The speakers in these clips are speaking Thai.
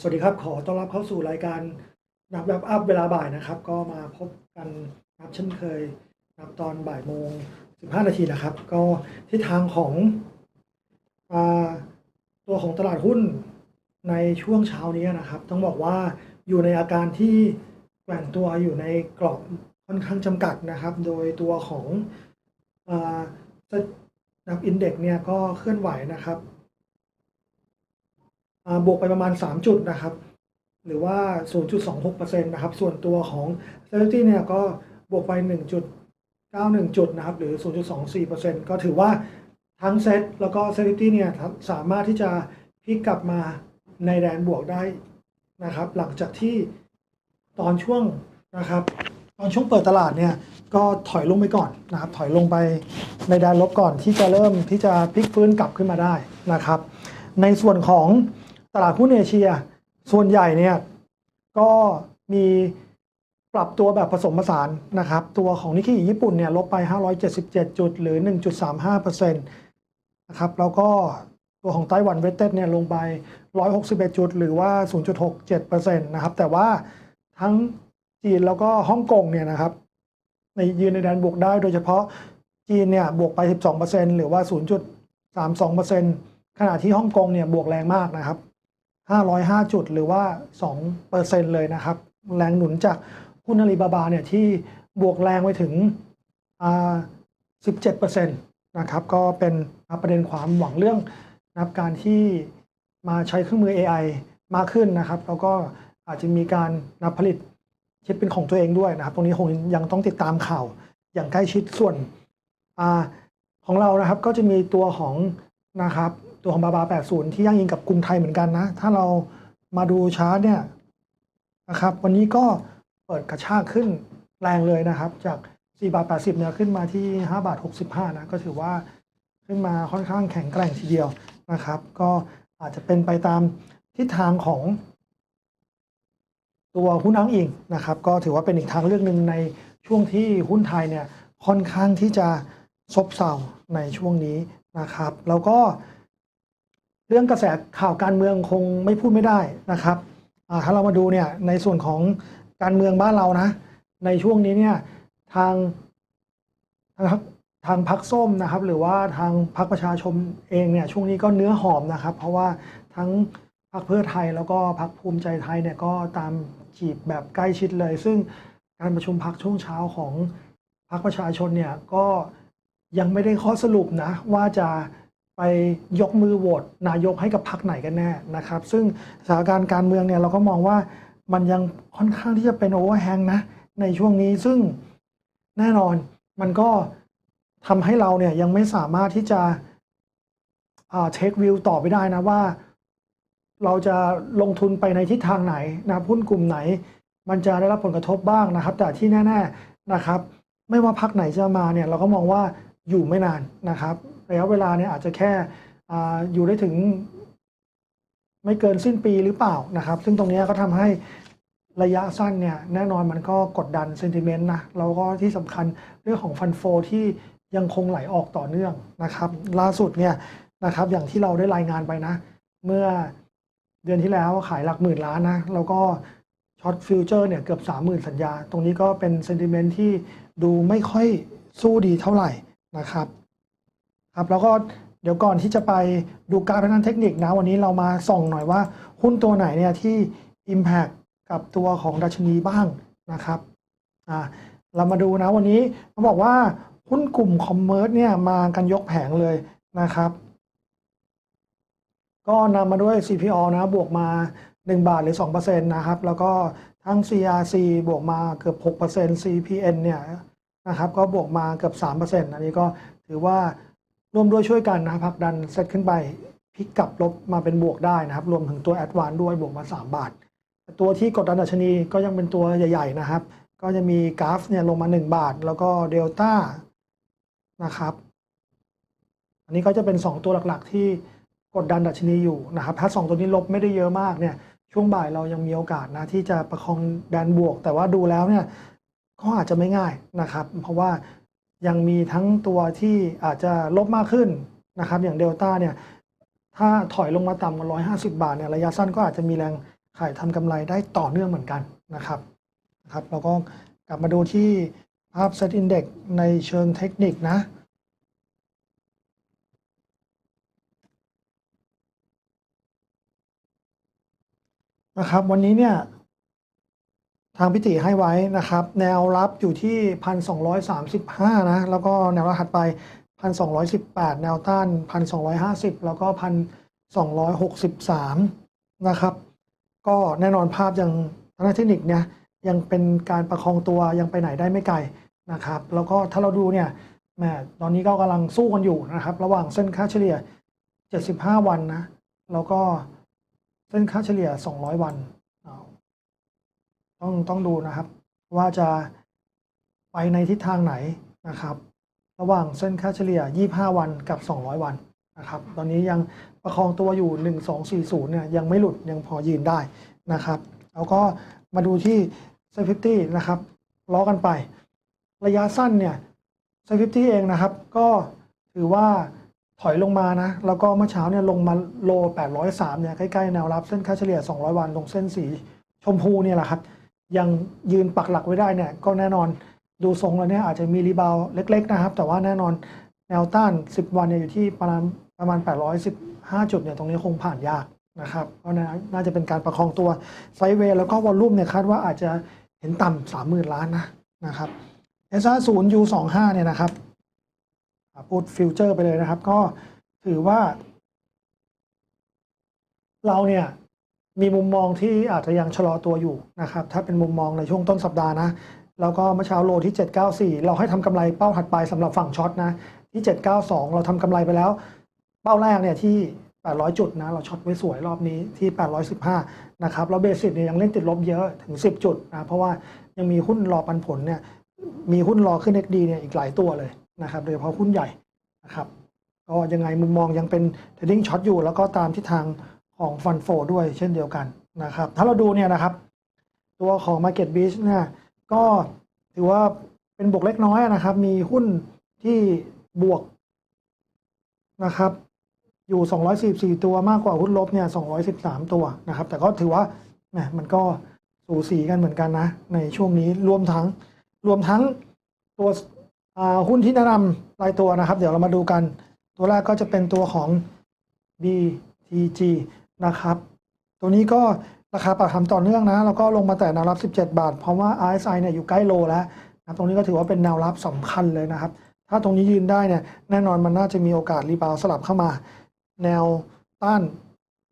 สวัสดีครับ ขอต้อนรับเข้าสู่รายการนับแบบอัพเวลาบ่ายนะครับ ก็มาพบกันนับเช่นเคยนับตอนบ่ายโมง 15 นาทีนะครับ ก็ทิศทางของอตัวของตลาดหุ้นในช่วงเช้านี้นะครับ ต้องบอกว่าอยู่ในอาการที่แกว่งตัวอยู่ในกรอบค่อนข้างจำกัดนะครับ โดยตัวของอานับอินเด็กซ์เนี่ยก็เคลื่อนไหวนะครับ บวกไปประมาณ 3 จุดนะครับ หรือว่า 0.26%นะครับ ส่วนตัวของ s e c u r i t y เนี่ยก็บวกไป 1.91 จุดนะครับ หรือ 0.24%ก็ถือว่าทั้งเซตแล้วก็ s e c u r i t y เนี่ยสามารถที่จะพลิกกลับมาในแดนบวกได้นะครับ หลังจากที่ตอนช่วงนะครับ ตอนช่วงเปิดตลาดเนี่ยก็ถอยลงไปก่อนนะครับ ถอยลงไปในแดนลบก่อนที่จะเริ่มที่จะพลิกฟื้นกลับขึ้นมาได้นะครับ ในส่วนของ ตลาดหุ้นเอเชีย ส่วนใหญ่เนี่ยก็มีปรับตัวแบบผสมผสานนะครับ ตัวของนิกเกิญี่ปุ่นเนี่ยลบไป 577 จุดหรือ 1.35%นะครับแล้วก็ตัวของไต้หวันเวสเทสเนี่ยลงไป 161 จุด หรือว่า 0.67%นะครับแต่ว่าทั้งจีนแล้วก็ฮ่องกงเนี่ยนะครับในยืนในแดนบวกได้โดยเฉพาะจีนเนี่ยบวกไป 12%หรือว่า 0.32%ขณะที่ฮ่องกงเนี่ยบวกแรงมากนะครับ 505 จุด หรือว่า 2%เลยนะครับ แรงหนุนจากหุ้นอาลีบาบาเนี่ยที่บวกแรงไปถึง 17%นะครับ ก็เป็นประเด็นความหวังเรื่องนะครับการที่มาใช้เครื่องมือ AI มากขึ้นนะครับ แล้วก็อาจจะมีการนับผลิตชิปเป็นของตัวเองด้วยนะครับ ตรงนี้คงยังต้องติดตามข่าวอย่างใกล้ชิดส่วนอของเรานะครับก็จะมีตัวของนะครับ ตัวของบาบา80 ที่ยั่งยิงกับกรุงไทยเหมือนกันนะ ถ้าเรามาดูชาร์ตเนี่ยนะครับ วันนี้ก็เปิดกระชากขึ้นแรงเลยนะครับ จาก 4 บาท 80 เนี่ยขึ้นมาที่ 5 บาท 65 นะ ก็ถือว่าขึ้นมาค่อนข้างแข็งแกร่งทีเดียวนะครับ ก็อาจจะเป็นไปตามทิศทางของตัวหุ้นอ้างอิงนะครับ ก็ถือว่าเป็นอีกทางเลือกหนึ่งในช่วงที่หุ้นไทยเนี่ยค่อนข้างที่จะซบเซาในช่วงนี้นะครับ แล้วก็ เรื่องกระแสข่าวการเมืองคงไม่พูดไม่ได้นะครับถ้าเรามาดูเนี่ยในส่วนของการเมืองบ้านเรานะ ในช่วงนี้เนี่ยทางทางทางพักส้มนะครับ หรือว่าทางพักประชาชนเองเนี่ยช่วงนี้ก็เนื้อหอมนะครับ เพราะว่าทั้งพรรคเพื่อไทยแล้วก็พรรคภูมิใจไทยเนี่ยก็ตามจีบแบบใกล้ชิดเลย ซึ่งการประชุมพักช่วงเช้าของพรรคประชาชนเนี่ยก็ยังไม่ได้ข้อสรุปนะว่าจะ ไปยกมือโหวตนายกให้กับพรรคไหนกันแน่นะครับ ซึ่งสถานการณ์การเมืองเนี่ยเราก็มองว่ามันยังค่อนข้างที่จะเป็นโอเวอร์แฮงนะ ในช่วงนี้ซึ่งแน่นอนมันก็ทำให้เราเนี่ยยังไม่สามารถที่จะเทควิวต่อไปได้นะว่า เราจะลงทุนไปในทิศทางไหนนะหุ้นกลุ่มไหน มันจะได้รับผลกระทบบ้างนะครับ แต่ที่แน่ ๆนะครับ ไม่ว่าพักไหนจะมาเนี่ยเราก็มองว่าอยู่ไม่นานนะครับ ระยะเวลาเนี่ยอาจจะแค่ออยู่ได้ถึง ไม่เกินสิ้นปีหรือเปล่านะครับ ซึ่งตรงนี้ก็ทำให้ระยะสั้นเนี่ยแน่นอนมันก็กดดันเซนติเมนต์นะแล้วก็ที่สำคัญเรื่องของฟันโฟที่ยังคงไหลออกต่อเนื่องนะครับ ล่าสุดเนี่ยนะครับอย่างที่เราได้รายงานไปนะ เมื่อเดือนที่แล้วขายหลักหมื่นล้านนะ แล้วก็ช็อตฟิวเจอร์เนี่ยเกือบ 30,000 สัญญา ตรงนี้ก็เป็นเซนติเมนต์ที่ดูไม่ค่อยสู้ดีเท่าไหร่นะครับ ครับแล้วก็เดี๋ยวก่อนที่จะไปดูการทางด้านเทคนิคนะ วันนี้เรามาส่องหน่อยว่าหุ้นตัวไหนเนี่ยที่ Impact กับตัวของดัชนีบ้างนะครับอ่าเรามาดูนะวันนี้เขาบอกว่าหุ้นกลุ่มคอมเมอร์สเนี่ยมากันยกแผงเลยนะครับ ก็นำมาด้วย CPO นะบวกมา 1 บาทหรือ2%นะครับ แล้วก็ทั้ง CRC บวกมาเกือบ 6% CPN เนี่ยนะครับ ก็บวกมาเกือบ 3%อันนี้ก็ถือว่า ร่วมด้วยช่วยกันนะผลักดันเซตขึ้นไปพลิกกลับลบมาเป็นบวกได้นะครับ รวมถึงตัวแอดวานด้วยบวกมา 3 บาท ตัวที่กดดันดัชนีก็ยังเป็นตัวใหญ่ๆนะครับ ก็จะมีกราฟเนี่ยลงมา 1 บาท แล้วก็เดลต้านะครับ อันนี้ก็จะเป็น 2 ตัวหลักๆ ที่กดดันดัชนีอยู่นะครับ ถ้า 2 ตัวนี้ลบไม่ได้เยอะมากเนี่ย ช่วงบ่ายเรายังมีโอกาสนะที่จะประคองแดนบวก แต่ว่าดูแล้วเนี่ยก็อาจจะไม่ง่ายนะครับ เพราะว่า ยังมีทั้งตัวที่อาจจะลบมากขึ้นนะครับ อย่างเดลต้าเนี่ย ถ้าถอยลงมาต่ำกว่า 150 บาทเนี่ยระยะสั้นก็อาจจะมีแรงขายทำกำไรได้ต่อเนื่องเหมือนกันนะครับนะครับแล้วก็กลับมาดูที่ภาพ Set Index ในเชิงเทคนิคนะนะครับวันนี้เนี่ย ทางพิติให้ไว้นะครับ แนวรับอยู่ที่ 1,235 นะ แล้วก็แนวรับถัดไป 1,218 แนวต้าน 1,250 แล้วก็ 1,263 นะครับ ก็แน่นอนภาพยังทางเทคนิคเนี่ยยังเป็นการประคองตัวยังไปไหนได้ไม่ไกลนะครับ แล้วก็ถ้าเราดูเนี่ยแหมตอนนี้ก็กำลังสู้กันอยู่นะครับ ระหว่างเส้นค่าเฉลี่ย 75 วันนะ แล้วก็เส้นค่าเฉลี่ย 200 วัน ต้องต้องดูนะครับ ว่าจะไปในทิศทางไหนนะครับ ระหว่างเส้นค่าเฉลี่ย 25 วันกับ 200 วันนะครับ ตอนนี้ยังประคองตัวอยู่ 1240 เนี่ยยังไม่หลุดยังพอยืนได้นะครับ แล้วก็มาดูที่เซฟ t y นะครับล้อกันไป ระยะสั้นเนี่ยเซฟ t y เองนะครับ ก็ถือว่าถอยลงมานะ แล้วก็เมื่อเช้าเนี่ยลงมาโล 803 เนี่ยใกล้ๆแนวรับเส้นค่าเฉลี่ย 200 วันตรงเส้นสีชมพูเนี่ยแหละครับ ยังยืนปักหลักไว้ได้เนี่ยก็แน่นอนดูทรงแล้วเนี่ยอาจจะมีรีบาวเล็ก ๆ นะครับ แต่ว่าแน่นอนแนวต้าน 10 วันเนี่ยอยู่ที่ประมาณประมาณ 815 จุดเนี่ยตรงนี้คงผ่านยากนะครับเพราะน่าจะเป็นการประคองตัวไซเวย์แล้วก็วอลลุ่มเนี่ยคาดว่าอาจจะเห็นต่ำ30,000ล้านนะนะครับ S50 U25 เนี่ยนะครับพูดฟิวเจอร์ไปเลยนะครับ ก็ถือว่า เราเนี่ย มีมุมมองที่อาจจะยังชะลอตัวอยู่นะครับถ้าเป็นมุมมองในช่วงต้นสัปดาห์นะแล้วก็เมื่อเช้าโลที่ 794 เราให้ทำกำไรเป้าถัดไปสำหรับฝั่งช็อตนะที่ 792 เราทำกำไรไปแล้ว เป้าแรกเนี่ยที่ 800 จุดนะเราช็อตไว้สวยรอบนี้ที่ 815 นะครับแล้วเบสิกเนี่ยยังเล่นติดลบเยอะถึง 10 จุดนะเพราะว่ายังมีหุ้นรอปันผลเนี่ยมีหุ้นรอขึ้น XD เนี่ยอีกหลายตัวเลยนะครับโดยเฉพาะหุ้นใหญ่นะครับก็ยังไงมุมมองยังเป็นเทรดดิ้งช็อตอยู่ แล้วก็ตามทิศทาง ของฟันโฟด้วยเช่นเดียวกันนะครับ ถ้าเราดูเนี่ยนะครับ ตัวของ Market Beach เนี่ยก็ถือว่าเป็นบวกเล็กน้อยนะครับ มีหุ้นที่บวกนะครับ อยู่ 244 ตัวมากกว่าหุ้นลบเนี่ย 213 ตัวนะครับ แต่ก็ถือว่าแหมมันก็สูสีกันเหมือนกันนะ ในช่วงนี้รวมทั้งรวมทั้งตัวหุ้นที่แนะนำรายตัวนะครับ เดี๋ยวเรามาดูกัน ตัวแรกก็จะเป็นตัวของ BTG นะครับ ตัวนี้ก็ราคาปรับทำต่อเนื่องนะ แล้วก็ลงมาแต่แนวรับ 17 บาท เพราะว่า RSI เนี่ยอยู่ใกล้โลแล้วนะตรงนี้ก็ถือว่าเป็นแนวรับสำคัญเลยนะครับ ถ้าตรงนี้ยืนได้เนี่ยแน่นอนมันน่าจะมีโอกาสรีบาวสลับเข้ามา แนวต้าน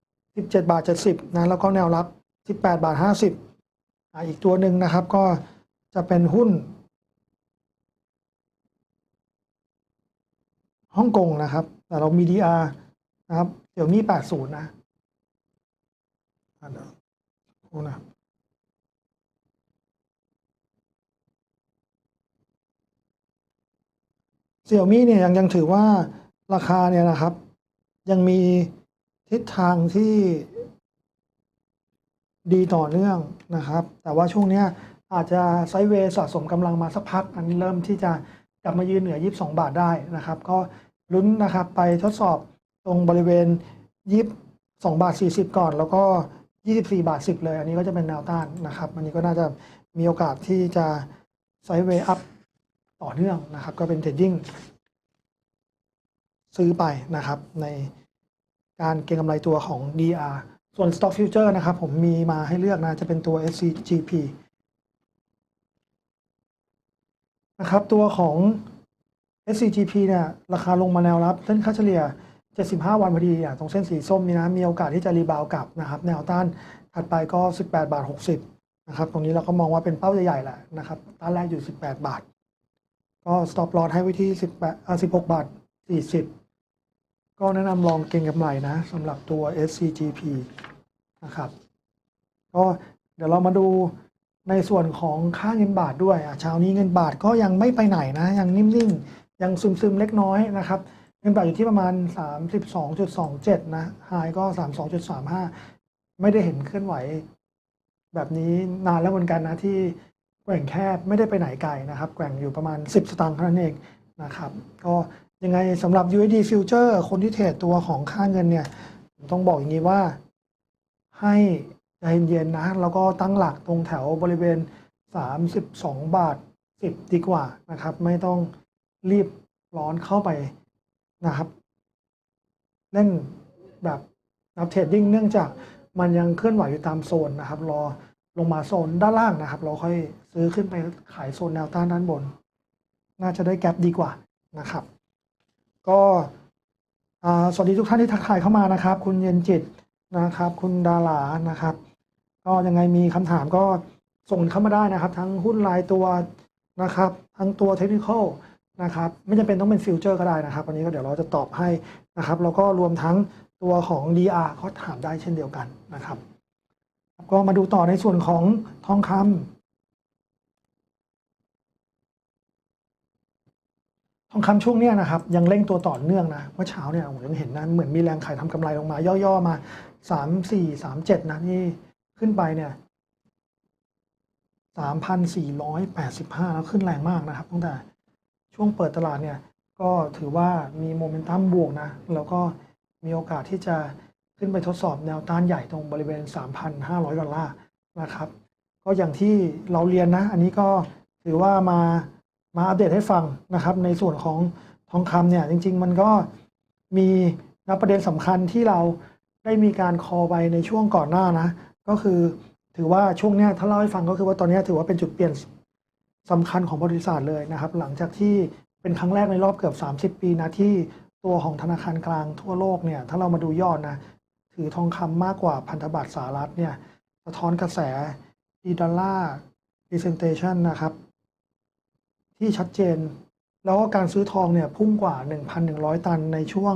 17 บาท 70นะแล้วก็แนวรับ 18 บาท 50อ่าอีกตัวหนึ่งนะครับก็จะเป็นหุ้นฮ่องกงนะครับ แต่เรามี DR นะครับเดี๋ยวมี80 นะ เดี๋ยวดูนะเสี่ยวมี่เนี่ยยังยังถือว่าราคาเนี่ยนะครับ ยังมีทิศทางที่ดีต่อเนื่องนะครับ แต่ว่าช่วงเนี้ยอาจจะไซเวสะสมกำลังมาสักพัก อันนี้เริ่มที่จะกลับมายืนเหนือ 22 บาทได้นะครับ ก็ลุ้นนะครับไปทดสอบตรงบริเวณ 22 บาท 40 ก่อน แล้วก็ 24 บาท 10 เลย อันนี้ก็จะเป็นแนวต้านนะครับ อันนี้ก็น่าจะมีโอกาสที่จะไซด์เวย์อัพต่อเนื่องนะครับ ก็เป็นเทรดดิ้งซื้อไปนะครับ ในการเก็งกำไรตัวของ DR ส่วน Stock Future นะครับ ผมมีมาให้เลือกนะ จะเป็นตัว SCGP นะครับ ตัวของ SCGP เนี่ย ราคาลงมาแนวรับเส้นค่าเฉลี่ย 75 วันพอดีอะตรงเส้นสีส้มนี่นะมีโอกาสที่จะรีบาวกลับนะครับแนวต้านถัดไปก็ 18 บาท 60นะครับตรงนี้เราก็มองว่าเป็นเป้าใหญ่ๆแหละนะครับต้านแรกอยู่ 18 บาท ก็ stop loss ให้ไว้ที่18อ่า16 บาท 40 ก็แนะนำลองเก็งกำไรนะสำหรับตัว SCGP นะครับก็เดี๋ยวเรามาดูในส่วนของค่าเงินบาทด้วยอะเช้านี้เงินบาทก็ยังไม่ไปไหนนะยังนิ่งๆยังซึมๆเล็กน้อยนะครับ เงินบาทอยู่ที่ประมาณ 32.27 นะ ไฮก็ 32.35 ไม่ได้เห็นเคลื่อนไหว แบบนี้นานแล้วเหมือนกันนะที่แกว่งแคบไม่ได้ไปไหนไกลนะครับ แกว่งอยู่ประมาณ 10 สตางค์เท่านั้นเองนะครับ ก็ยังไงสำหรับ USD Future คนที่เทรดตัวของค่าเงินเนี่ย ต้องบอกอย่างนี้ว่า ให้ใจเย็นๆนะ แล้วก็ตั้งหลักตรงแถวบริเวณ 32 บาท 10 ดีกว่านะครับ ไม่ต้องรีบร้อนเข้าไป นะครับเล่นแบบนับเทรดดิ้งเนื่องจากมันยังเคลื่อนไหวอยู่ตามโซนนะครับ รอลงมาโซนด้านล่างนะครับ เราค่อยซื้อขึ้นไปขายโซนแนวต้านด้านบน น่าจะได้แกลบดีกว่านะครับ ก็สวัสดีทุกท่านที่ทักทายเข้ามานะครับ คุณเย็นจิตนะครับ คุณดารานะครับ ก็ยังไงมีคำถามก็ส่งเข้ามาได้นะครับ ทั้งหุ้นรายตัวนะครับ ทั้งตัวเทคนิคอล นะครับไม่จำเป็นต้องเป็นฟิวเจอร์ก็ได้นะครับวันนี้ก็เดี๋ยวเราจะตอบให้นะครับแล้วก็รวมทั้งตัวของ DR ก็ถามได้เช่นเดียวกันนะครับ ก็มาดูต่อในส่วนของทองคำทองคำช่วงนี้นะครับ ยังเร่งตัวต่อเนื่องนะเมื่อเช้าเนี่ยผมยังเห็นนะเหมือนมีแรงขายทำกำไรลงมา ย่อๆมาสามสี่สามเจ็ดนะนี่ขึ้นไปเนี่ยสามพันสี่ร้อยแปดสิบห้าแล้วขึ้นแรงมากนะครับตั้งแต่ ช่วงเปิดตลาดเนี่ยก็ถือว่ามีโมเมนตัมบวกนะ แล้วก็มีโอกาสที่จะขึ้นไปทดสอบแนวต้านใหญ่ตรงบริเวณ 3,500 ดอลลาร์นะครับ ก็อย่างที่เราเรียนนะ อันนี้ก็ถือว่ามามาอัปเดตให้ฟังนะครับ ในส่วนของทองคำเนี่ย จริง ๆ มันก็มีนะประเด็นสำคัญที่เราได้มีการคอไปในช่วงก่อนหน้านะ ก็คือถือว่าช่วงเนี้ยถ้าเล่าให้ฟังก็คือว่าตอนนี้ถือว่าเป็นจุดเปลี่ยน สำคัญของบริษัทเลยนะครับ หลังจากที่เป็นครั้งแรกในรอบเกือบ 30 ปีนะที่ตัวของธนาคารกลางทั่วโลกเนี่ยถ้าเรามาดูยอดนะถือทองคำมากกว่าพันธบัตรสหรัฐเนี่ยสะท้อนกระแสดีดอลลาร์ presentation นะครับ ที่ชัดเจน แล้วก็การซื้อทองเนี่ยพุ่งกว่า 1,100 ตันในช่วง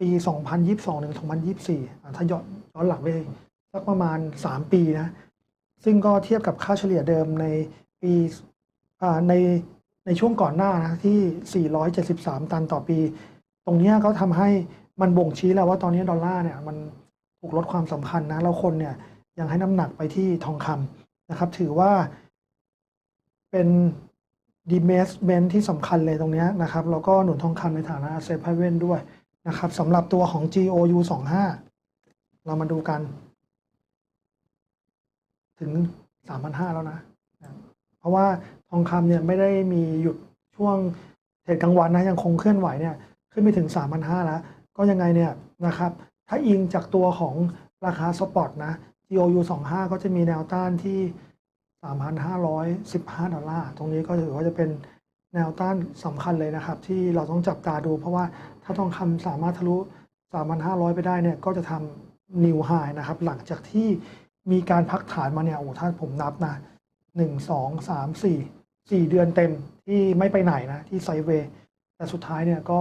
ปี 2022ถึง2024อะถ้าย้อนย้อนหลังไปสักประมาณ 3 ปีนะ ซึ่งก็เทียบกับค่าเฉลี่ยเดิมในปีในในช่วงก่อนหน้านะที่ 473 ตันต่อปี ตรงเนี้ยก็ทำให้มันบ่งชี้แล้วว่าตอนนี้ดอลลาร์เนี่ยมันถูกลดความสำคัญนะแล้วคนเนี่ยยังให้น้ำหนักไปที่ทองคำนะครับ ถือว่าเป็นดีเมสเมนที่สำคัญเลยตรงเนี้ยนะครับ แล้วก็หนุนทองคำในฐานะเซฟไพเวนด้วยนะครับสำหรับตัวของ GOU 25 เรามาดูกัน ถึง 3,500 แล้วนะ เพราะว่าทองคำเนี่ยไม่ได้มีหยุดช่วงเทรดกลางวันนะยังคงเคลื่อนไหวเนี่ยขึ้นไปถึง 3,500 แล้ว ก็ยังไงเนี่ยนะครับ ถ้าอิงจากตัวของราคาสปอตนะ GOU 25 ก็จะมีแนวต้านที่ 3,515 ดอลลาร์ ตรงนี้ก็ถือว่าจะเป็นแนวต้านสำคัญเลยนะครับ ที่เราต้องจับตาดู เพราะว่าถ้าทองคำสามารถทะลุ 3,500 ไปได้เนี่ยก็จะทำนิวไฮนะครับ หลังจากที่ มีการพักฐานมาเนี่ยโอ้ถ้าผมนับนะ1 2 3 4 4เดือนเต็มที่ไม่ไปไหนนะที่ไซเวย์แต่สุดท้ายเนี่ยก็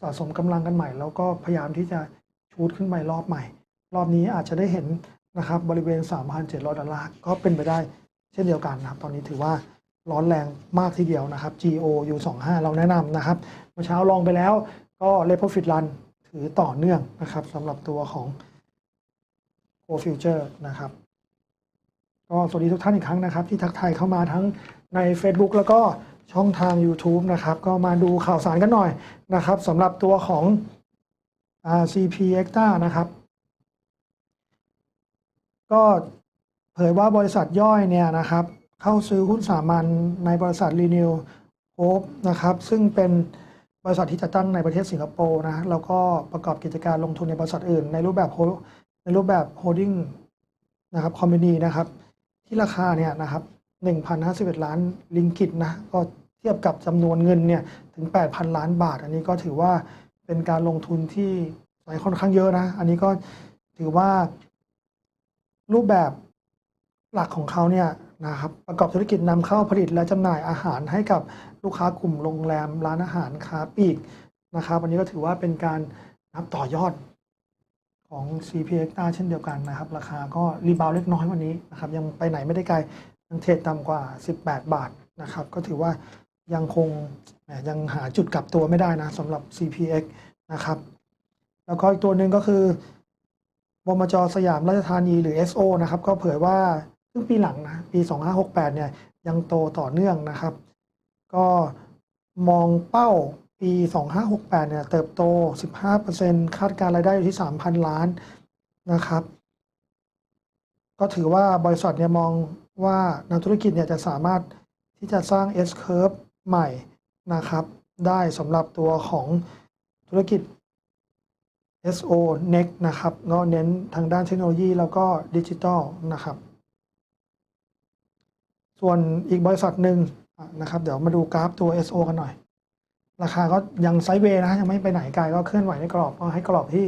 สะสมกำลังกันใหม่ แล้วก็พยายามที่จะชูดขึ้นไปรอบใหม่ รอบนี้อาจจะได้เห็นนะครับบริเวณ 3,700 ดอลลาร์ก็เป็นไปได้เช่นเดียวกันนะครับ ตอนนี้ถือว่าร้อนแรงมากทีเดียวนะครับ GOU 25เราแนะนำนะครับเมื่อเช้าลองไปแล้วก็เล p โ r ฟิตรันถือต่อเนื่องนะครับสำหรับตัวของ Go Future นะครับ ก็สวัสดีทุกท่านอีกครั้งนะครับ ที่ทักทายเข้ามาทั้งใน Facebook แล้วก็ช่องทาง YouTube นะครับ ก็มาดูข่าวสารกันหน่อยนะครับสำหรับตัวของ CP e x t a นะครับ ก็เผยว่าบริษัทย่อยเนี่ยนะครับ เข้าซื้อหุ้นสามัญในบริษัท Renew Hope นะครับ ซึ่งเป็นบริษัทที่จะตั้งในประเทศสิงคโปร์นะแล้วก็ประกอบกิจการลงทุนในบริษัทอื่น ในรูปแบบในรูปแบบ holding นะครับคอมมินีนะครับ ที่ราคาเนี่ยนะครับ1,051 ล้านลิงกิตนะก็เทียบกับจำนวนเงินเนี่ยถึง 8,000 ล้านบาท อันนี้ก็ถือว่าเป็นการลงทุนที่หลายค่อนข้างเยอะนะ อันนี้ก็ถือว่า รูปแบบหลักของเขาเนี่ยนะครับประกอบธุรกิจนำเข้าผลิตและจำหน่ายอาหารให้กับลูกค้ากลุ่มโรงแรมร้านอาหารค้าปลีกนะครับอันนี้ก็ถือว่าเป็นการนับต่อยอด ของ CPX เช่นเดียวกันนะครับ ราคาก็รีบาวเล็กน้อยวันนี้นะครับ ยังไปไหนไม่ได้ไกลยังเทรดต่ำกว่า 18 บาทนะครับ ก็ถือว่ายังคงยังหาจุดกลับตัวไม่ได้นะสำหรับ CPX นะครับ แล้วก็อีกตัวหนึ่งก็คือบมจสยามราชธานีหรือ SO นะครับ ก็เผยว่าซึ่งปีหลังนะปี 2568 เนี่ยยังโตต่อเนื่องนะครับ ก็มองเป้า ปี 2568 เนี่ย เติบโต 15%คาดการรายได้อยู่ที่ 3,000 ล้านนะครับ ก็ถือว่าบริษัทเนี่ยมองว่านักธุรกิจเนี่ยจะสามารถที่จะสร้าง S curve ใหม่นะครับ ได้สำหรับตัวของธุรกิจ SO Next นะครับก็เน้นทางด้านเทคโนโลยีแล้วก็ดิจิทัลนะครับ ส่วนอีกบริษัทหนึ่งนะครับ เดี๋ยวมาดูกราฟตัว SO กันหน่อย ราคาก็ยังไซด์เวย์นะยังไม่ไปไหนไกลก็เคลื่อนไหวในกรอบก็ให้กรอบที่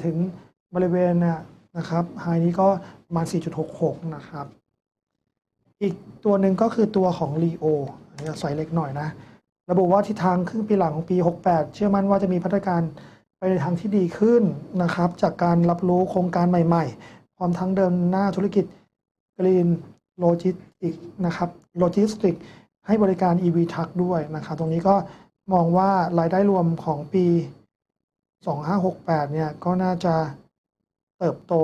4.34 ถึงบริเวณเนี่ยนะครับไฮนี้ก็ประมาณ 4.66 นะครับ อีกตัวหนึ่งก็คือตัวของ Leo อันนี้ไซส์เล็กหน่อยนะ ระบุว่าทิศทางครึ่งปีหลังของปี 68 เชื่อมั่นว่าจะมีพัฒนาการไปในทางที่ดีขึ้นนะครับ จากการรับรู้โครงการใหม่ๆ พร้อมทั้งเดินหน้าธุรกิจ Green Logistics นะครับ Logistics ให้บริการ EV Truck ด้วยนะครับ ตรงนี้ก็มองว่ารายได้รวมของปี 2568 เนี่ย ก็น่าจะเติบโต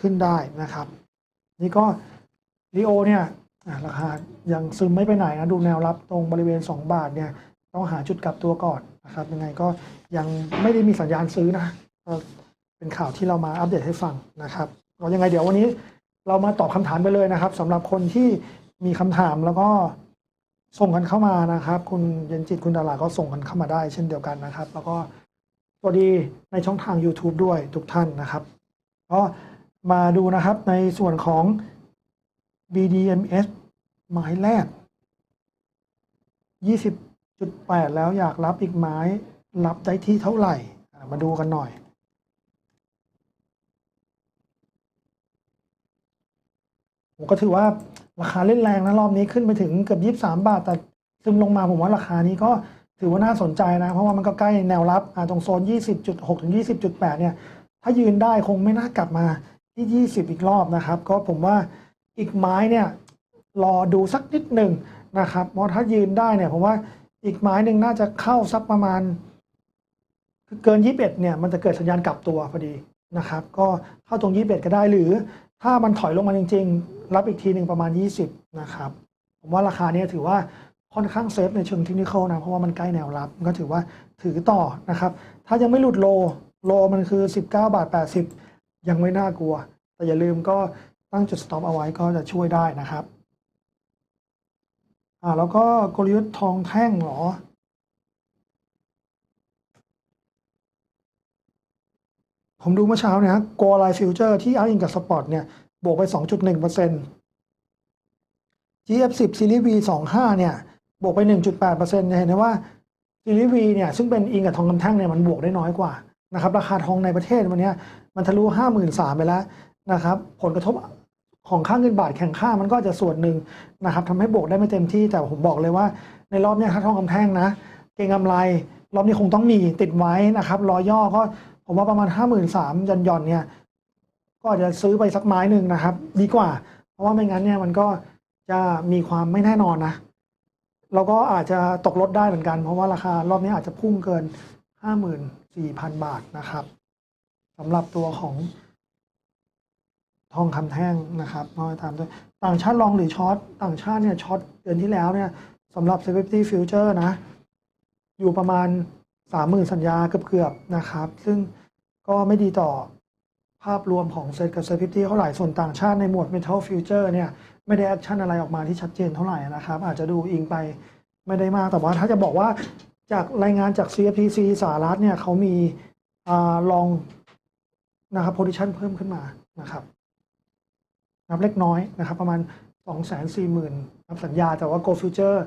ขึ้นได้นะครับ นี่ก็ลีโอเนี่ยราคายังซึมไม่ไปไหนนะ ดูแนวรับตรงบริเวณ 2 บาทเนี่ย ต้องหาจุดกลับตัวก่อนนะครับ ยังไงก็ยังไม่ได้มีสัญญาณซื้อนะเป็นข่าวที่เรามาอัปเดตให้ฟังนะครับเรายังไงเดี๋ยววันนี้เรามาตอบคำถามไปเลยนะครับสำหรับคนที่มีคำถามแล้วก็ ส่งกันเข้ามานะครับ คุณเย็นจิตคุณดาราก็ส่งกันเข้ามาได้เช่นเดียวกันนะครับ แล้วก็สวัสดีในช่องทาง YouTube ด้วยทุกท่านนะครับก็มาดูนะครับในส่วนของ BDMs หมายแรก 20.8 แล้วอยากรับอีกไม้รับได้ที่เท่าไหร่ มาดูกันหน่อยผมก็ถือว่า ราคาเล่นแรงนะรอบนี้ขึ้นไปถึงเกือบ23บาท แต่ซึมลงมาผมว่าราคานี้ก็ถือว่าน่าสนใจนะ เพราะว่ามันก็ใกล้แนวรับตรงโซน 20.6 ถึง 20.8 เนี่ย ถ้ายืนได้คงไม่น่ากลับมาที่ 20 อีกรอบนะครับ ก็ผมว่าอีกไม้เนี่ยรอดูสักนิดหนึ่งนะครับเพราะถ้ายืนได้เนี่ยผมว่าอีกไม้หนึ่งน่าจะเข้าสักประมาณเกิน 21 เนี่ยมันจะเกิดสัญญาณกลับตัวพอดีนะครับ ก็เข้าตรง 21 ก็ได้หรือ ถ้ามันถอยลงมาจริง ๆ รับอีกทีหนึ่งประมาณ 20 นะครับ ผมว่าราคาเนี้ถือว่าค่อนข้างเซฟในเชิงเทคนิคนะ เพราะว่ามันใกล้แนวรับก็ถือว่าถือต่อนะครับ ถ้ายังไม่หลุดโล โลมันคือ 19 บาท 80 ยังไม่น่ากลัว แต่อย่าลืมก็ตั้งจุด stop เอาไว้ก็จะช่วยได้นะครับอ่าแล้วก็กลยุทธ์ทองแท่งหรอ ผมดูเมื่อเช้าเนี่ยฮะกลไลฟิวเจอร์ที่อ้างอิงกับสปอร์ตเนี่ยบวกไป 2.1% GF10 Series V 25 เนี่ยบวกไป 1.8%จะเห็นได้ว่า Series V เนี่ยซึ่งเป็นอิงกับทองคำแท่งเนี่ยมันบวกได้น้อยกว่านะครับราคาทองในประเทศวันเนี้ยมันทะลุ 53,000ไปแล้วนะครับผลกระทบของค่าเงินบาทแข่งค่ามันก็จะส่วนหนึ่งนะครับทำให้บวกได้ไม่เต็มที่แต่ผมบอกเลยว่า ในรอบเนี้ยถ้าทองคำแท่งนะ เก็งกำไร รอบนี้คงต้องมีติดไว้นะครับรอย่อก็ ผมว่าประมาณ53,000ยันย่อนเนี่ย ก็อาจจะซื้อไปสักไม้หนึ่งนะครับ ดีกว่า เพราะว่าไม่งั้นเนี่ยมันก็จะมีความไม่แน่นอนนะแล้วก็อาจจะตกลดได้เหมือนกัน เพราะว่าราคารอบนี้อาจจะพุ่งเกิน54,000บาทนะครับสำหรับตัวของทองคำแท่งนะครับน้อยตามด้วยต่างชาติลองหรือช็อตต่างชาติเนี่ยช็อตเดือนที่แล้วเนี่ยสำหรับ s e v e n t y Future นะ อยู่ประมาณ 30,000สัญญาเกือบๆนะครับ ซึ่งก็ไม่ดีต่อภาพรวมของเซตกับเซฟิตี้เท่าไหร่ ส่วนต่างชาติในหมวด Metal Future เนี่ย ไม่ได้แอคชั่นอะไรออกมาที่ชัดเจนเท่าไหร่นะครับ อาจจะดูอิงไปไม่ได้มาก แต่ว่าถ้าจะบอกว่าจากรายงานจาก CFTC สหรัฐเนี่ยเขามีอลองนะครับ position เพิ่มขึ้นมานะครับนับเล็กน้อยนะครับ ประมาณ 240,000นับสัญญา แต่ว่า Go Future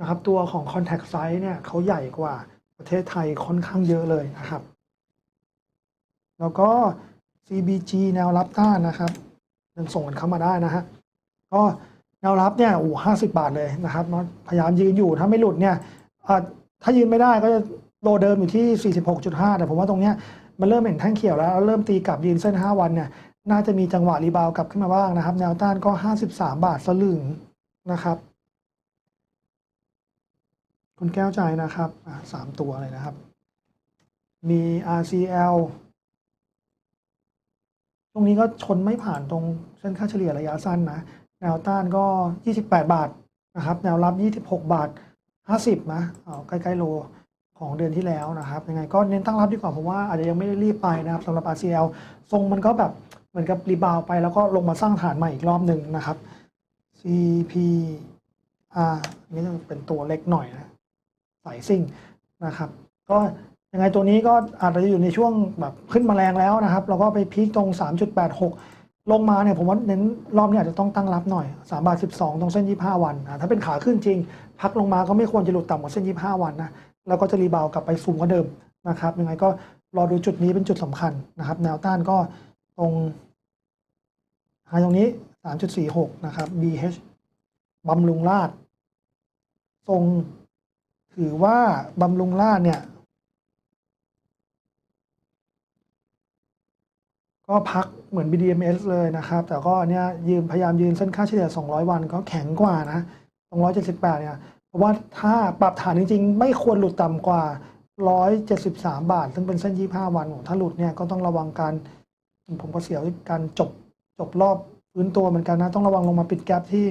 นะครับ ตัวของ Contact Size เนี่ยเขาใหญ่กว่า ประเทศไทยค่อนข้างเยอะเลยนะครับ แล้วก็ CBG แนวรับต้านนะครับยังส่งกันเข้ามาได้นะฮะก็แนวรับเนี่ยโอ้ห้าสิบาทเลยนะครับพยายามยืนอยู่ถ้าไม่หลุดเนี่ยถ้ายืนไม่ได้ก็จะโลเดิมอยู่ที่ 46.5 แต่ผมว่าตรงเนี้ยมันเริ่มเห็นแท่งเขียวแล้ว เริ่มตีกลับยืนเส้น 5 วันเนี่ยน่าจะมีจังหวะรีบาวกลับขึ้นมาบ้างนะครับ แนวต้านก็ 53 บาทสลึงนะครับ คุณแก้วใจนะครับสามตัวเลยนะครับ มี RCL ตรงนี้ก็ชนไม่ผ่านตรงเส้นค่าเฉลี่ยระยะสั้นนะ แนวต้านก็ 28 บาทนะครับ แนวรับ 26 บาท 50 นะเอาใกล้ๆโลของเดือนที่แล้วนะครับ ยังไงก็เน้นตั้งรับดีกว่าเพราะว่าอาจจะยังไม่ได้รีบไปนะครับสำหรับ RCL ทรงมันก็แบบเหมือนกับรีบาวด์ไปแล้วก็ลงมาสร้างฐานใหม่อีกรอบหนึ่งนะครับ CP R นี่ต้องเป็นตัวเล็กหน่อยนะ สายซิ่งนะครับ ก็ยังไงตัวนี้ก็อาจจะอยู่ในช่วงแบบขึ้นมาแรงแล้วนะครับแล้วก็ไปพีคตรง 3.86 ลงมาเนี่ยผมว่าเน้นรอบนี้อาจจะต้องตั้งรับหน่อย3บาท12 ตรงเส้น 25 วันนะถ้าเป็นขาขึ้นจริง พักลงมาก็ไม่ควรจะหลุดต่ำกว่าเส้น 25 วันนะแล้วก็จะรีบาวกลับไปสูงกว่าเดิมนะครับยังไงก็รอดูจุดนี้เป็นจุดสำคัญนะครับ แนวต้านก็ตรงหาตรงนี้ 3.46 นะครับ BH บำรุงราดทรง ถือว่าบำรุงราดเนี่ย ก็พักเหมือน BDMs เลยนะครับ แต่ก็เนี่ยยืนพยายามยืนเส้นค่าเฉลี่ย 200 วันก็แข็งกว่านะ278 เนี่ย เพราะว่าถ้าปรับฐานจริง ๆ ไม่ควรหลุดต่ำกว่า 173 บาท ซึ่งเป็นเส้น 25 วันถ้าหลุดเนี่ยก็ต้องระวังการผมก็เสียวการจบจบรอบฟื้นตัวเหมือนกันนะ ต้องระวังลงมาปิดแกลบที่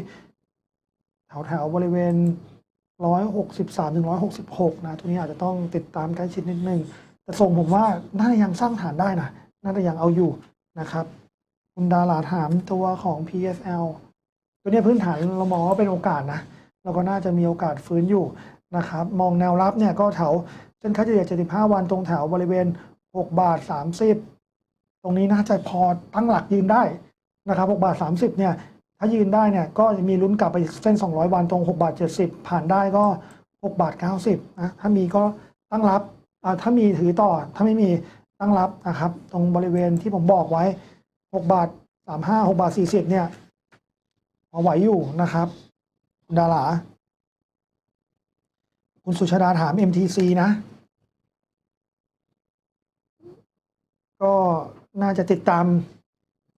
แถวแถวบริเวณ 163ถึง166 นะ ตัวนี้อาจจะต้องติดตามใกล้ชิดนิดนึง แต่ส่งผมว่า น่าจะยังสร้างฐานได้นะ น่าจะยังเอาอยู่นะครับ คุณดาราถามตัวของ PSL ตัวนี้พื้นฐานเรามองว่าเป็นโอกาสนะแล้วก็น่าจะมีโอกาสฟื้นอยู่นะครับ มองแนวรับเนี่ยก็แถวเส้นค่าเฉลี่ย 75 วันตรงแถวบริเวณ 6 บาท 30 ตรงนี้น่าจะพอตั้งหลักยืนได้นะครับ 6 บาท 30 เนี่ย ถ้ายืนได้เนี่ยก็จะมีลุ้นกลับไปเส้น 200 วันตรง 6 บาท 70 ผ่านได้ก็ 6 บาท 90นะถ้ามีก็ตั้งรับอ่าถ้ามีถือต่อถ้าไม่มีตั้งรับนะครับ ตรงบริเวณที่ผมบอกไว้ 6 บาท 35 6 บาท 40 เนี่ยเอาไหวอยู่นะครับคุณดาราคุณสุชาดาถาม MTC นะ ก็น่าจะติดตาม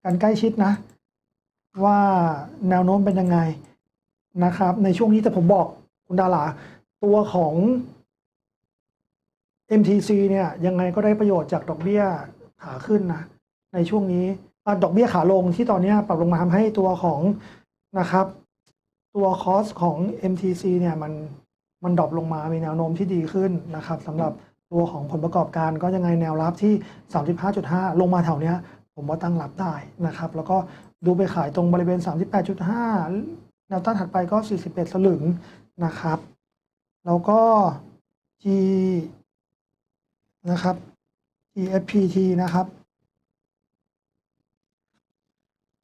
กันใกล้ชิดนะ ว่าแนวโน้มเป็นยังไงนะครับ ในช่วงนี้แต่ผมบอกคุณดาราตัวของ MTC เนี่ยยังไงก็ได้ประโยชน์จากดอกเบี้ยขาขึ้นนะในช่วงนี้ดอกเบี้ยขาลงที่ตอนนี้ปรับลงมาทำให้ตัวของนะครับ ตัวคอสของ MTC เนี่ยมันมันดรอปลงมามีแนวโน้มที่ดีขึ้นนะครับสำหรับตัวของผลประกอบการก็ยังไงแนวรับที่ 35.5 ลงมาแถวเนี้ย ผมว่าตั้งรับได้นะครับ แล้วก็ดูไปขายตรงบริเวณ 38.5 แนวต้านถัดไปก็ 41 สลึงนะครับ แล้วก็ G นะครับ GFPT นะครับ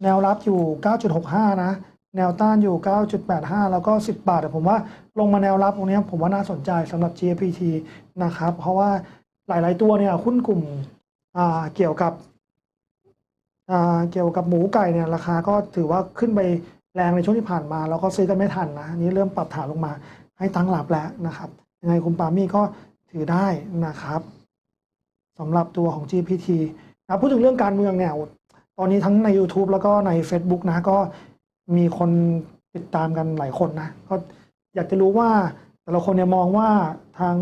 แนวรับอยู่ 9.65 นะ แนวต้านอยู่ 9.85 แล้วก็ 10 บาทแต่ผมว่าลงมาแนวรับตรงนี้ผมว่าน่าสนใจสำหรับ GFPT นะครับ เพราะว่าหลาย ๆ ตัวเนี่ยหุ้นกลุ่มเกี่ยวกับ เกี่ยวกับหมูไก่เนี่ยราคาก็ถือว่าขึ้นไปแรงในช่วงที่ผ่านมา แล้วก็ซื้อกันไม่ทันนะนนี้เริ่มปรับฐานลงมาให้ตั้งหลับแล้วนะครับยังไงคุณปามี่ก็ถือได้นะครับสำหรับตัวของ GPT นะพูดถึงเรื่องการเมืองเนี่ยตอนนี้ทั้งใน YouTube แล้วก็ใน Facebook นะก็มีคนติดตามกันหลายคนนะก็อยากจะรู้ว่าแต่ละคนเนี่ยมองว่าทาง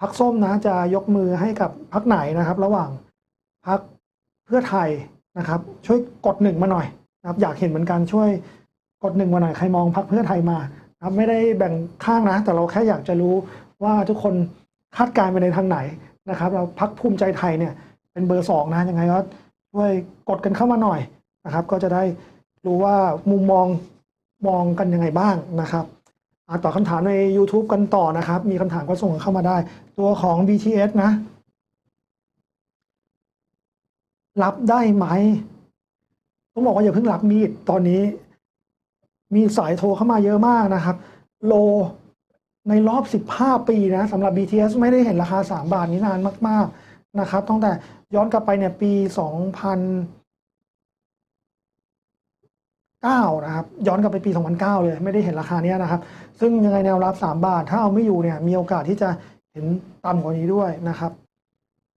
พักส้มนะจะยกมือให้กับพักไหนนะครับ ระหว่างพักเพื่อไทย นะครับ ช่วยกดหนึ่งมาหน่อยนะครับ อยากเห็นเหมือนกันช่วยกดหนึ่งมาหน่อยใครมองพักเพื่อไทยมานะครับไม่ได้แบ่งข้างนะ แต่เราแค่อยากจะรู้ว่าทุกคนคาดการณ์ไปในทางไหนนะครับ เราพักภูมิใจไทยเนี่ย เป็นเบอร์สองนะยังไงก็ช่วยกดกันเข้ามาหน่อยนะครับ ก็จะได้รู้ว่ามุมมองมองกันยังไงบ้างนะครับอะตอบคำถามใน YouTube กันต่อนะครับ มีคำถามก็ส่งเข้ามาได้ ตัวของ BTS นะ รับได้ไหมต้องบอกว่าอย่าเพิ่งรับมีดตอนนี้ มีสายโทรเข้ามาเยอะมากนะครับ โลในรอบ 15 ปีนะสำหรับ BTS ไม่ได้เห็นราคา 3 บาทนี้นานมาก ๆ นะครับตั้งแต่ย้อนกลับไปเนี่ยปี 2009 นะครับ ย้อนกลับไปปี 2009 เลย ไม่ได้เห็นราคานี้นะครับ ซึ่งยังไงแนวรับ 3 บาท ถ้าเอาไม่อยู่เนี่ยมีโอกาสที่จะเห็นต่ำกว่านี้ด้วยนะครับ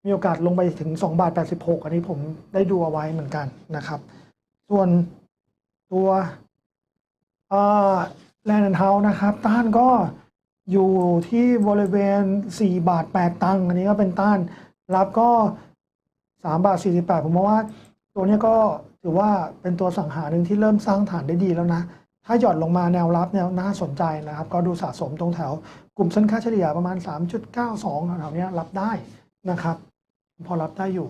มีโอกาสลงไปถึง2บาท86 อันนี้ผมได้ดูเอาไว้เหมือนกันนะครับ ส่วนตัวแลนด์เฮานะครับ ต้านก็อยู่ที่บริเวณ 4 บาท 8 ตังค์อันนี้ก็เป็นต้าน รับก็ 3 บาท 48 ผมมองว่าตัวนี้ก็ถือว่าเป็นตัวสังหารหนึ่งที่เริ่มสร้างฐานได้ดีแล้วนะ ถ้าหย่อนลงมาแนวรับเนี่ยน่าสนใจนะครับ ก็ดูสะสมตรงแถว กลุ่มเส้นค่าเฉลี่ยประมาณ 3.92แถวๆนี้รับได้นะครับ พอรับได้อยู่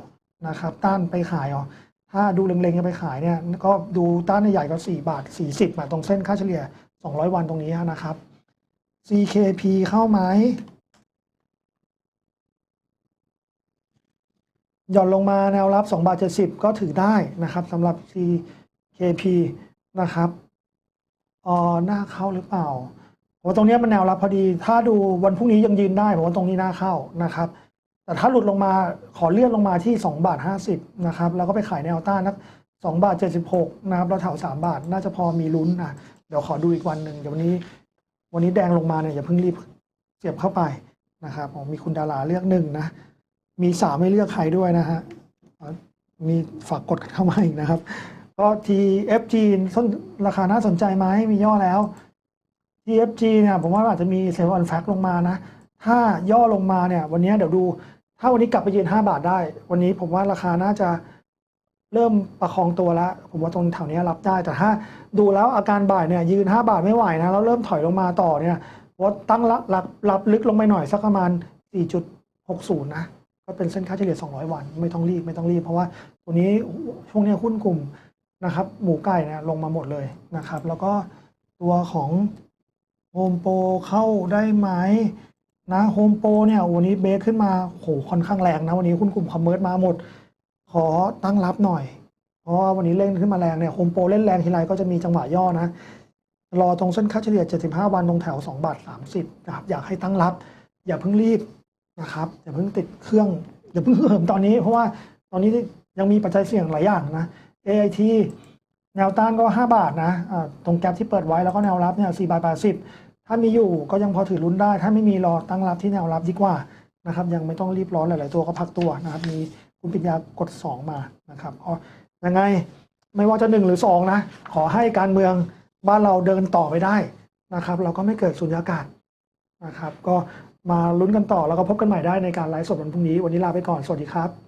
นะครับ ต้านไปขายอ๋อถ้าดูเล็งๆจะไปขายเนี่ยก็ดูต้านใหญ่ก็4บาท 40มาตรงเส้นค่าเฉลี่ย 200 วันตรงนี้นะครับ CKP เข้าไหมหย่อนลงมาแนวรับ2บาท70 ก็ถือได้นะครับสำหรับ CKP นะครับเออหน้าเข้าหรือเปล่าว่าตรงนี้มันแนวรับพอดี ถ้าดูวันพรุ่งนี้ยังยืนได้ผมว่าตรงนี้หน้าเข้านะครับ แต่ถ้าหลุดลงมาขอเลื่อนลงมาที่ 2 บาท 50 นะครับ แล้วก็ไปขายแนวต้านนัก2บาท 76 นะครับ แล้วแถว 3 บาท น่าจะพอมีลุ้นอะเดี๋ยวขอดูอีกวันหนึ่งเดี๋ยววันนี้ วันนี้แดงลงมาเนี่ยอย่าเพิ่งรีบเสียบเข้าไปนะครับผมมีคุณดาราเลือกหนึ่งนะ มีสามไม่เลือกใครด้วยนะฮะมีฝากกดเข้ามาอีกนะครับ ก็ TFG ส้นราคาน่าสนใจไหมมีย่อแล้ว TFG เนี่ยผมว่าอาจจะมีเซลล์ออนแฟกลงมานะ ถ้าย่อลงมาเนี่ย วันนี้เดี๋ยวดู ถ้าวันนี้กลับไปยืน 5 บาทได้ วันนี้ผมว่าราคาน่าจะเริ่มประคองตัวแล้ว ผมว่าตรงแถวนี้รับได้ แต่ถ้าดูแล้วอาการบ่ายเนี่ยยืน 5 บาทไม่ไหวนะ แล้วเริ่มถอยลงมาต่อเนี่ยว่าตั้งรับรับรับลึกลงไปหน่อยสักประมาณ 4.60 นะ ก็เป็นเส้นค่าเฉลี่ย 200 วัน ไม่ต้องรีบไม่ต้องรีบ เพราะว่าตัวนี้ช่วงนี้หุ้นกลุ่มนะครับ หมูไก่เนี่ยลงมาหมดเลยนะครับ แล้วก็ตัวของโฮมโปรเข้าได้ไหม นะโฮมโปรเนี่ยวันนี้เบรกขึ้นมาโหค่อนข้างแรงนะ วันนี้หุ้นกลุ่มคอมเมอร์สมาหมด ขอตั้งรับหน่อย เพราะว่าวันนี้เล่นขึ้นมาแรงเนี่ยโฮมโปรเล่นแรงทีไรก็จะมีจังหวะย่อนะ รอตรงเส้นค่าเฉลี่ย 75 วันตรงแถว 2 บาท 30นะครับอยากให้ตั้งรับ อย่าเพิ่งรีบนะครับอย่าเพิ่งติดเครื่องอย่าเพิ่งเหิมตอนนี้ เพราะว่าตอนนี้ยังมีปัจจัยเสี่ยงหลายอย่างนะ AIT แนวต้านก็ 5 บาทนะอ่าตรงแกลบที่เปิดไว้แล้วก็แนวรับเนี่ย4บาท80 ถ้ามีอยู่ก็ยังพอถือลุ้นได้ ถ้าไม่มีรอตั้งรับที่แนวรับดีกว่านะครับ ยังไม่ต้องรีบร้อนหลาย ๆ ตัวก็พักตัวนะครับ มีคุณปิญญากด 2 มานะครับอ๋อยังไงไม่ว่าจะหนึ่งหรือสองนะ ขอให้การเมืองบ้านเราเดินต่อไปได้นะครับ เราก็ไม่เกิดสุญญากาศนะครับ ก็มาลุ้นกันต่อแล้วก็พบกันใหม่ได้ในการไลฟ์สดวันพรุ่งนี้ วันนี้ลาไปก่อน สวัสดีครับ